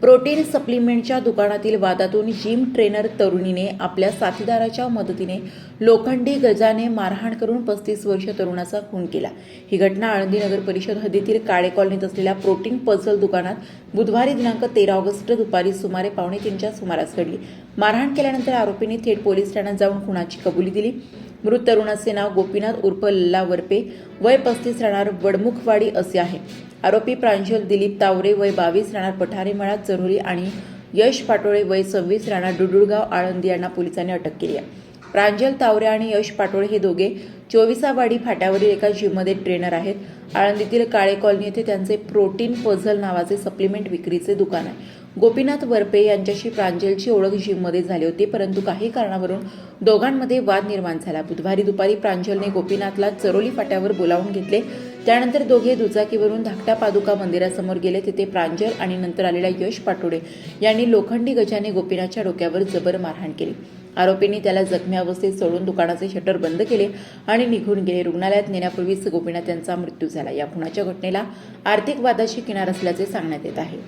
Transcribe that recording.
Protein सप्लिमेंटच्या दुकानातील वादातून gym trainer तरुणीने आपल्या साथीदाराच्या मदतीने लोखंडी गजाने मारहाण करून पस्तीस वर्ष तरुणाचा खून केला. ही घटना आळंदी नगर परिषद हद्दीतील काळे कॉलनीत असलेल्या प्रोटीन पझल दुकानात बुधवारी दिनांक तेरा ऑगस्ट दुपारी सुमारे पावणे तीनच्या सुमारास घडली. मारहाण केल्यानंतर आरोपींनी थेट पोलीस ठाण्यात जाऊन खुनाची कबुली दिली. मृत तरुणाचे नाव गोपीनाथ उर्फ लल्ला वरपे. वय पस्तीस राहणार वडमुखवाडी असे आहे. आरोपी प्रांजल दिलीप तावरे वय बावीस राहणार पठारे मळा चरोली आणि यश पाटोळे वय सव्वीस राहणार डुडुळगाव आळंदी यांना पोलिसांनी अटक केली आहे. प्रांजल तावरे आणि यश पाटोळे हे दोघे चोविसावाडी फाट्यावरील एका जिममध्ये ट्रेनर आहेत. आळंदीतील काळे कॉलनी येथे त्यांचे प्रोटीन पझल नावाचे सप्लिमेंट विक्रीचे दुकान आहे. गोपीनाथ वरपे यांच्याशी प्रांजलची ओळख जिममध्ये झाली होती परंतु काही कारणावरून दोघांमध्ये वाद निर्माण झाला. बुधवारी दुपारी प्रांजलने गोपीनाथला चरोली फाट्यावर बोलावून घेतले. त्यानंतर दोघे दुचाकीवरून धाकट्या पादुका मंदिरासमोर गेले. तिथे प्रांजल आणि नंतर आलेल्या यश पाटोडे यांनी लोखंडी गजाने गोपीनाथच्या डोक्यावर जबर मारहाण केली. आरोपींनी त्याला जखमी अवस्थेत सोडून दुकानाचे शटर बंद केले आणि निघून गेले. रुग्णालयात नेण्यापूर्वीच गोपीनाथ यांचा मृत्यू झाला. या खुनाच्या घटनेला आर्थिक वादाशी किनार असल्याचे सांगण्यात येत आहे.